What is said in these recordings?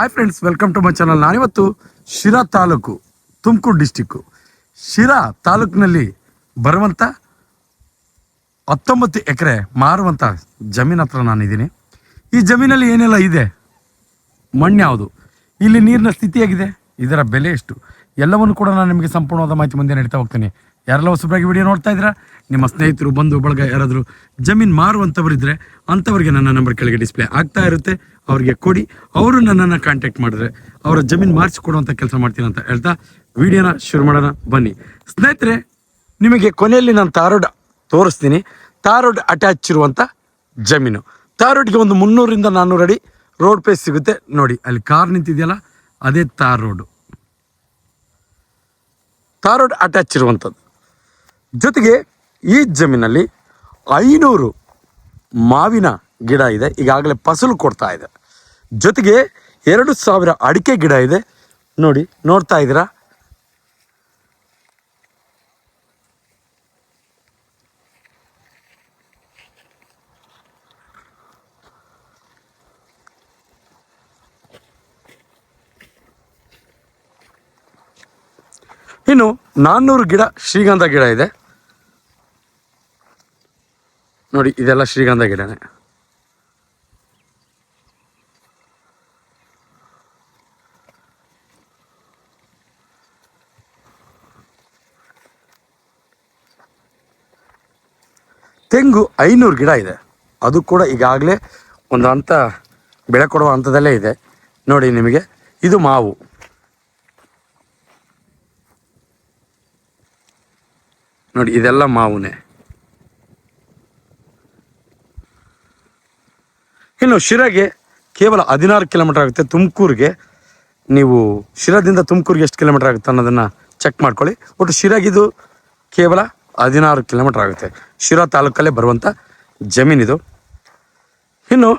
Hi friends welcome to my channel ನಾನಿವತ್ತು Sira taluk, Tumakuru district Sira ತಾಲೂಕಿನಲ್ಲಿ ಬರುವಂಥ ಹತ್ತೊಂಬತ್ತು ಎಕರೆ ಮಾರುವಂಥ ಜಮೀನ್ ಹತ್ರ ನಾನಿದ್ದೀನಿ. ಈ ಜಮೀನಲ್ಲಿ ಏನೆಲ್ಲ ಇದೆ? ಮಣ್ಣು ಯಾವುದು? ಇಲ್ಲಿ ನೀರಿನ ಸ್ಥಿತಿ ಹೇಗಿದೆ ಇದರ ಬೆಲೆ ಎಷ್ಟು? ಎಲ್ಲವನ್ನು ಕೂಡ ನಾನು ನಿಮಗೆ ಸಂಪೂರ್ಣವಾದ ಮಾಹಿತಿ ಮುಂದೆ ನಡೀತಾ ಹೋಗ್ತೀನಿ. ಯಾರೆಲ್ಲ ಹೊಸಬರಾಗಿ ವಿಡಿಯೋ ನೋಡ್ತಾ ಇದ್ದೀರಾ? ನಿಮ್ಮ ಸ್ನೇಹಿತರು, ಬಂಧು, ಬಳಗ, ಯಾರಾದರೂ ಜಮೀನು ಮಾರುವಂಥವರಿದ್ದರೆ ಅಂಥವ್ರಿಗೆ ನನ್ನ ನಂಬರ್ ಕೆಳಗೆ ಡಿಸ್ಪ್ಲೇ ಆಗ್ತಾ ಇರುತ್ತೆ. ಅವ್ರಿಗೆ ಕೊಡಿ. ಅವರು ನನ್ನನ್ನು ಕಾಂಟ್ಯಾಕ್ಟ್ ಮಾಡಿದ್ರೆ ಅವರ ಜಮೀನು ಮಾರಿಸಿಕೊಡುವಂಥ ಕೆಲಸ ಮಾಡ್ತೀನಿ ಅಂತ ಹೇಳ್ತಾ ವಿಡಿಯೋನ ಶುರು ಮಾಡೋಣ. ಬನ್ನಿ. ಸ್ನೇಹಿತರೆ, ನಿಮಗೆ ಕೊನೆಯಲ್ಲಿ ನಾನು ತಾರೋಡ್ ತೋರಿಸ್ತೀನಿ. ತಾರೋಡ್ ಅಟ್ಯಾಚ್ ಇರುವಂಥ ಜಮೀನು. ತಾರೋಡ್ಗೆ ಒಂದು ಮುನ್ನೂರಿಂದ ನಾನ್ನೂರು ಅಡಿ ರೋಡ್ ಪೇಸ್ ಸಿಗುತ್ತೆ. ನೋಡಿ, ಅಲ್ಲಿ ಕಾರ್ ನಿಂತಿದೆಯಲ್ಲ, ಅದೇ tar road tar road attach ಇರುವಂಥದ್ದು ಜೊತೆಗೆ ಈ ಜಮೀನಲ್ಲಿ ಐನೂರು ಮಾವಿನ ಗಿಡ ಇದೆ. ಈಗಾಗಲೇ ಫಸಲು ಕೊಡ್ತಾ ಇದೆ. ಜೊತೆಗೆ ಎರಡು ಸಾವಿರ ಅಡಿಕೆ ಗಿಡ ಇದೆ. ನೋಡಿ, ನೋಡ್ತಾ ಇದ್ದೀರಾ? ಇನ್ನು ನಾನ್ನೂರು ಗಿಡ ಶ್ರೀಗಂಧ ಗಿಡ ಇದೆ. ನೋಡಿ, ಇದೆಲ್ಲ ಶ್ರೀಗಂಧ ಗಿಡನೇ. ತೆಂಗು ಐನೂರು ಗಿಡ ಇದೆ. ಅದು ಕೂಡ ಈಗಾಗಲೇ ಒಂದು ಹಂತ ಬೆಳೆ ಕೊಡುವ ಹಂತದಲ್ಲೇ ಇದೆ. ನೋಡಿ ನಿಮಗೆ, ಇದು ಮಾವು. ನೋಡಿ, ಇದೆಲ್ಲ ಮಾವುನೇ. ಇನ್ನು ಶಿರಾಗೆ ಕೇವಲ ಹದಿನಾರು ಕಿಲೋಮೀಟರ್ ಆಗುತ್ತೆ. ತುಮಕೂರಿಗೆ ನೀವು ಶಿರಾದಿಂದ ತುಮಕೂರಿಗೆ ಎಷ್ಟು ಕಿಲೋಮೀಟರ್ ಆಗುತ್ತೆ ಅನ್ನೋದನ್ನು ಚೆಕ್ ಮಾಡ್ಕೊಳ್ಳಿ. ಒಟ್ಟು ಶಿರಾಗಿದು ಕೇವಲ ಹದಿನಾರು ಕಿಲೋಮೀಟರ್ ಆಗುತ್ತೆ. ಶಿರಾ ತಾಲೂಕಲ್ಲೇ ಬರುವಂಥ ಜಮೀನಿದು ಇನ್ನು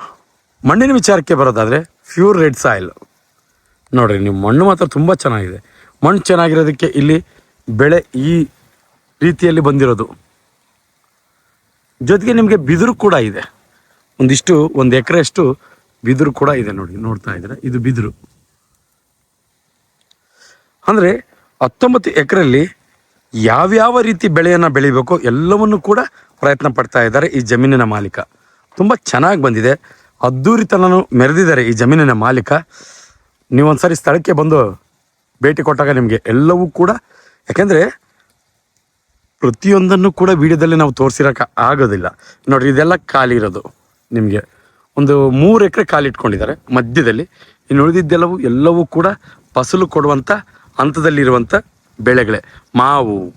ಮಣ್ಣಿನ ವಿಚಾರಕ್ಕೆ ಬರೋದಾದರೆ ಪ್ಯೂರ್ ರೆಡ್ ಸಾಯಿಲ್ ನೋಡಿರಿ, ನೀವು ಮಣ್ಣು ಮಾತ್ರ ತುಂಬ ಚೆನ್ನಾಗಿದೆ. ಮಣ್ಣು ಚೆನ್ನಾಗಿರೋದಕ್ಕೆ ಇಲ್ಲಿ ಬೆಳೆ ಈ ರೀತಿಯಲ್ಲಿ ಬಂದಿರೋದು. ಜೊತೆಗೆ ನಿಮಗೆ ಬಿದಿರು ಕೂಡ ಇದೆ. ಒಂದಿಷ್ಟು, ಒಂದು ಎಕರೆಯಷ್ಟು ಬಿದಿರು ಕೂಡ ಇದೆ ನೋಡಿ, ನೋಡ್ತಾ ಇದ್ದೀರಾ? ಇದು ಬಿದಿರು. ಅಂದರೆ ಹತ್ತೊಂಬತ್ತು ಎಕರೆಯಲ್ಲಿ ಯಾವ್ಯಾವ ರೀತಿ ಬೆಳೆಯನ್ನು ಬೆಳಿಬೇಕು ಎಲ್ಲವನ್ನು ಕೂಡ ಪ್ರಯತ್ನ ಪಡ್ತಾ ಇದ್ದಾರೆ ಈ ಜಮೀನಿನ ಮಾಲೀಕ. ತುಂಬ ಚೆನ್ನಾಗಿ ಬಂದಿದೆ. ಅದ್ದೂರಿತನನು ಮೆರೆದಿದ್ದಾರೆ ಈ ಜಮೀನಿನ ಮಾಲೀಕ. ನೀವೊಂದ್ಸರಿ ಸ್ಥಳಕ್ಕೆ ಬಂದು ಭೇಟಿ ಕೊಟ್ಟಾಗ ನಿಮಗೆ ಎಲ್ಲವೂ ಕೂಡ, ಯಾಕೆಂದರೆ ಪ್ರತಿಯೊಂದನ್ನು ಕೂಡ ವಿಡಿಯೋದಲ್ಲಿ ನಾವು ತೋರಿಸಿರೋಕೆ ಆಗೋದಿಲ್ಲ. ನೋಡ್ರಿ, ಇದೆಲ್ಲ ಖಾಲಿ ಇರೋದು. ನಿಮಗೆ. ಒಂದು ಮೂರು ಎಕರೆ ಕಾಲಿಟ್ಕೊಂಡಿದ್ದಾರೆ ಮಧ್ಯದಲ್ಲಿ. ಇನ್ನು ಉಳಿದಿದ್ದೆಲ್ಲವೂ ಎಲ್ಲವೂ ಕೂಡ ಫಸಲು ಕೊಡುವಂಥ ಹಂತದಲ್ಲಿರುವಂಥ ಬೆಳೆಗಳೇ. ಮಾವು,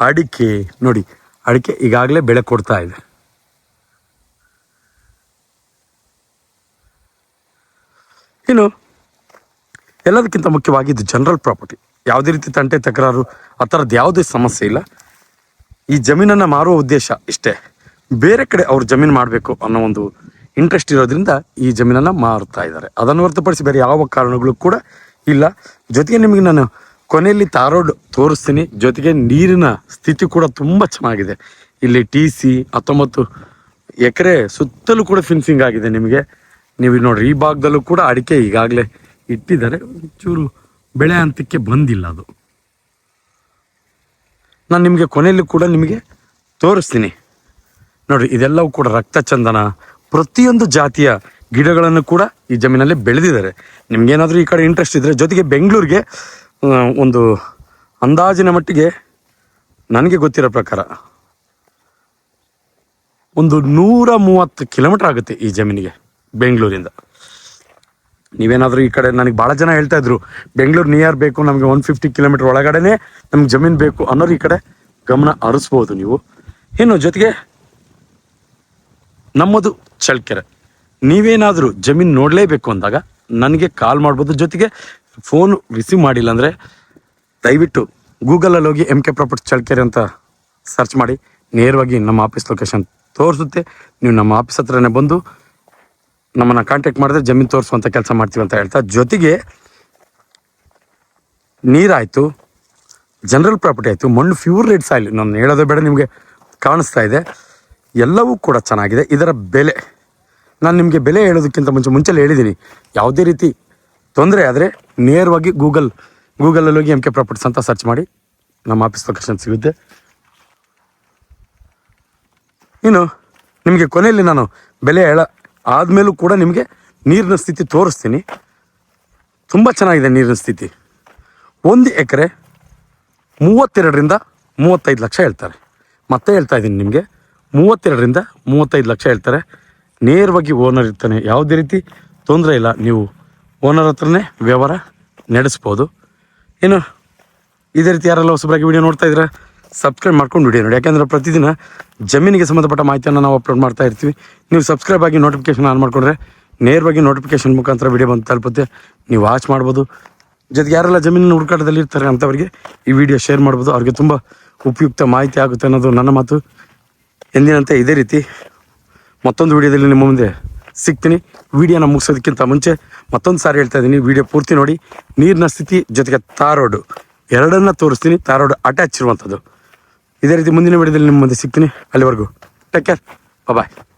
ಅಡಿಕೆ, ನೋಡಿ, ಅಡಿಕೆ ಈಗಾಗಲೇ ಬೆಳೆ ಕೊಡ್ತಾ ಇದೆ. ಇನ್ನು ಎಲ್ಲದಕ್ಕಿಂತ ಮುಖ್ಯವಾಗಿ ಇದು ಜನರಲ್ ಪ್ರಾಪರ್ಟಿ ಯಾವುದೇ ರೀತಿ ತಂಟೆ ತಕರಾರು ಆ ಥರದ್ದು ಯಾವುದೇ ಸಮಸ್ಯೆ ಇಲ್ಲ. ಈ ಜಮೀನನ್ನು ಮಾರುವ ಉದ್ದೇಶ ಇಷ್ಟೇ. ಬೇರೆ ಕಡೆ ಅವ್ರು ಜಮೀನು ಮಾಡಬೇಕು ಅನ್ನೋ ಒಂದು ಇಂಟ್ರೆಸ್ಟ್ ಇರೋದ್ರಿಂದ ಈ ಜಮೀನನ್ನು ಮಾರುತ್ತಾ ಇದ್ದಾರೆ. ಅದನ್ನು ಹೊರತುಪಡಿಸಿ ಬೇರೆ ಯಾವ ಕಾರಣಗಳು ಕೂಡ ಇಲ್ಲ. ಜೊತೆಗೆ ನಿಮಗೆ ನಾನು ಕೊನೆಯಲ್ಲಿ ತಾರೋಡ್ ತೋರಿಸ್ತೀನಿ. ಜೊತೆಗೆ ನೀರಿನ ಸ್ಥಿತಿ ಕೂಡ ತುಂಬ ಚೆನ್ನಾಗಿದೆ. ಇಲ್ಲಿ ಟಿ ಸಿ ಹತ್ತೊಂಬತ್ತು ಎಕರೆ ಸುತ್ತಲೂ ಕೂಡ ಫಿನ್ಸಿಂಗ್ ಆಗಿದೆ ನಿಮಗೆ. ನೀವು ನೋಡ್ರಿ, ಈ ಭಾಗದಲ್ಲೂ ಕೂಡ ಅಡಿಕೆ ಈಗಾಗಲೇ ಇಟ್ಟಿದ್ದಾರೆ. ಒಂಚೂರು ಬೆಳೆ ಹಂತಕ್ಕೆ ಬಂದಿಲ್ಲ ಅದು. ನಾನು ನಿಮಗೆ ಕೊನೆಯಲ್ಲಿ ಕೂಡ ನಿಮಗೆ ತೋರಿಸ್ತೀನಿ. ನೋಡ್ರಿ, ಇದೆಲ್ಲವೂ ಕೂಡ ರಕ್ತ ಚಂದನ ಪ್ರತಿಯೊಂದು ಜಾತಿಯ ಗಿಡಗಳನ್ನು ಕೂಡ ಈ ಜಮೀನಲ್ಲಿ ಬೆಳೆದಿದ್ದಾರೆ. ನಿಮ್ಗೇನಾದರೂ ಈ ಕಡೆ ಇಂಟ್ರೆಸ್ಟ್ ಇದ್ದರೆ ಜೊತೆಗೆ ಬೆಂಗಳೂರಿಗೆ ಒಂದು ಅಂದಾಜಿನ ಮಟ್ಟಿಗೆ ನನಗೆ ಗೊತ್ತಿರೋ ಪ್ರಕಾರ ಒಂದು ನೂರ ಮೂವತ್ತು ಕಿಲೋಮೀಟರ್ ಆಗುತ್ತೆ ಈ ಜಮೀನಿಗೆ ಬೆಂಗಳೂರಿಂದ. ನೀವೇನಾದರೂ ಈ ಕಡೆ ನನಗೆ ಭಾಳ ಜನ ಹೇಳ್ತಾ ಇದ್ರು, ಬೆಂಗಳೂರು ನಿಯರ್ ಬೇಕು, ನಮಗೆ ಒನ್ ಫಿಫ್ಟಿ ಕಿಲೋಮೀಟರ್ ಒಳಗಡೆನೆ ನಮ್ಗೆ ಜಮೀನು ಬೇಕು ಅನ್ನೋರು ಈ ಕಡೆ ಗಮನ ಹರಿಸ್ಬೋದು ನೀವು. ಇನ್ನು ಜೊತೆಗೆ ನಮ್ಮದು ಚಳ್ಕೆರೆ ನೀವೇನಾದರೂ ಜಮೀನು ನೋಡಲೇಬೇಕು ಅಂದಾಗ ನನಗೆ ಕಾಲ್ ಮಾಡ್ಬೋದು. ಜೊತೆಗೆ ಫೋನ್ ರಿಸೀವ್ ಮಾಡಿಲ್ಲ ಅಂದರೆ ದಯವಿಟ್ಟು ಗೂಗಲಲ್ಲಿ ಹೋಗಿ ಎಂ ಕೆ ಪ್ರಾಪರ್ಟಿ ಚಳ್ಕೆರೆ ಅಂತ ಸರ್ಚ್ ಮಾಡಿ. ನೇರವಾಗಿ ನಮ್ಮ ಆಫೀಸ್ ಲೊಕೇಶನ್ ತೋರಿಸುತ್ತೆ. ನೀವು ನಮ್ಮ ಆಫೀಸ್ ಹತ್ರನೇ ಬಂದು ನಮ್ಮನ್ನು ಕಾಂಟ್ಯಾಕ್ಟ್ ಮಾಡಿದ್ರೆ ಜಮೀನು ತೋರಿಸುವಂಥ ಕೆಲಸ ಮಾಡ್ತೀವಿ ಅಂತ ಹೇಳ್ತಾ. ಜೊತೆಗೆ ನೀರಾಯಿತು ಜನರಲ್ ಪ್ರಾಪರ್ಟಿ ಆಯಿತು, ಮಣ್ಣು ಪ್ಯೂರ್ ರೆಡ್ ಸಾಯಿಲ್ ನಾನು ಹೇಳೋದೇ ಬೇಡ, ನಿಮಗೆ ಕಾಣಿಸ್ತಾ ಇದೆ. ಎಲ್ಲವೂ ಕೂಡ ಚೆನ್ನಾಗಿದೆ. ಇದರ ಬೆಲೆ, ನಾನು ನಿಮಗೆ ಬೆಲೆ ಹೇಳೋದಕ್ಕಿಂತ ಮುಂಚೆ ಮುಂಚೆಲ್ಲ ಹೇಳಿದ್ದೀನಿ ಯಾವುದೇ ರೀತಿ ತೊಂದರೆ ಆದರೆ ನೇರವಾಗಿ ಗೂಗಲ್ ಗೂಗಲಲ್ಲಿ ಹೋಗಿ ಎಂ ಕೆ ಪ್ರಾಪರ್ಟೀಸ್ ಅಂತ ಸರ್ಚ್ ಮಾಡಿ ನಮ್ಮ ಆಫೀಸ್ ಲೊಕೇಶನ್ ಸಿಗುತ್ತೆ. ಇನ್ನು ನಿಮಗೆ ಕೊನೆಯಲ್ಲಿ ನಾನು ಬೆಲೆ ಹೇಳ, ಆದಮೇಲೂ ಕೂಡ ನಿಮಗೆ ನೀರಿನ ಸ್ಥಿತಿ ತೋರಿಸ್ತೀನಿ. ತುಂಬ ಚೆನ್ನಾಗಿದೆ ನೀರಿನ ಸ್ಥಿತಿ. ಒಂದು ಎಕರೆ ಮೂವತ್ತೆರಡರಿಂದ ಮೂವತ್ತೈದು ಲಕ್ಷ ಹೇಳ್ತಾರೆ. ಮತ್ತೆ ಹೇಳ್ತಾ ಇದ್ದೀನಿ ನಿಮಗೆ. ಮೂವತ್ತೆರಡರಿಂದ ಮೂವತ್ತೈದು ಲಕ್ಷ ಹೇಳ್ತಾರೆ. ನೇರವಾಗಿ ಓನರ್ ಇರ್ತಾನೆ. ಯಾವುದೇ ರೀತಿ ತೊಂದರೆ ಇಲ್ಲ. ನೀವು ಓನರ್ ಹತ್ರನೇ ವ್ಯವಹಾರ ನಡೆಸ್ಬೋದು. ಏನು ಇದೇ ರೀತಿ ಯಾರೆಲ್ಲ ಹೊಸಬರಾಗಿ ವಿಡಿಯೋ ನೋಡ್ತಾ ಇದ್ರೆ ಸಬ್ಸ್ಕ್ರೈಬ್ ಮಾಡ್ಕೊಂಡು ವಿಡಿಯೋ ನೋಡಿ. ಯಾಕೆಂದರೆ ಪ್ರತಿದಿನ ಜಮೀನಿಗೆ ಸಂಬಂಧಪಟ್ಟ ಮಾಹಿತಿಯನ್ನು ನಾವು ಅಪ್ಲೋಡ್ ಮಾಡ್ತಾ ಇರ್ತೀವಿ. ನೀವು ಸಬ್ಸ್ಕ್ರೈಬ್ ಆಗಿ ನೋಟಿಫಿಕೇಶನ್ ಆನ್ ಮಾಡಿಕೊಂಡ್ರೆ ನೇರವಾಗಿ ನೋಟಿಫಿಕೇಶನ್ ಮುಖಾಂತರ ವಿಡಿಯೋ ಬಂದು ತಲುಪುತ್ತೆ. ನೀವು ವಾಚ್ ಮಾಡ್ಬೋದು. ಜೊತೆಗೆ ಯಾರೆಲ್ಲ ಜಮೀನಿನ ಹುಡುಕಾಟದಲ್ಲಿ ಇರ್ತಾರೆ ಅಂಥವರಿಗೆ ಈ ವಿಡಿಯೋ ಶೇರ್ ಮಾಡ್ಬೋದು. ಅವ್ರಿಗೆ ತುಂಬ ಉಪಯುಕ್ತ ಮಾಹಿತಿ ಆಗುತ್ತೆ ಅನ್ನೋದು ನನ್ನ ಮಾತು. ಎಂದಿನಂತೆ ಇದೇ ರೀತಿ ಮತ್ತೊಂದು ವಿಡಿಯೋದಲ್ಲಿ ನಿಮ್ಮ ಮುಂದೆ ಸಿಗ್ತೀನಿ. ವಿಡಿಯೋನ ಮುಗಿಸೋದಕ್ಕಿಂತ ಮುಂಚೆ ಮತ್ತೊಂದು ಸಾರಿ ಹೇಳ್ತಾ ಇದ್ದೀನಿ. ವಿಡಿಯೋ ಪೂರ್ತಿ ನೋಡಿ. ನೀರಿನ ಸ್ಥಿತಿ ಜೊತೆಗೆ ತಾರೋಡು ಎರಡನ್ನ ತೋರಿಸ್ತೀನಿ. ತಾರೋಡು ಅಟ್ಯಾಚ್ ಇರುವಂಥದ್ದು. ಇದೇ ರೀತಿ ಮುಂದಿನ ವಿಡಿಯೋದಲ್ಲಿ ನಿಮ್ಮ ಮುಂದೆ ಸಿಗ್ತೀನಿ. ಅಲ್ಲಿವರೆಗೂ. Take care bye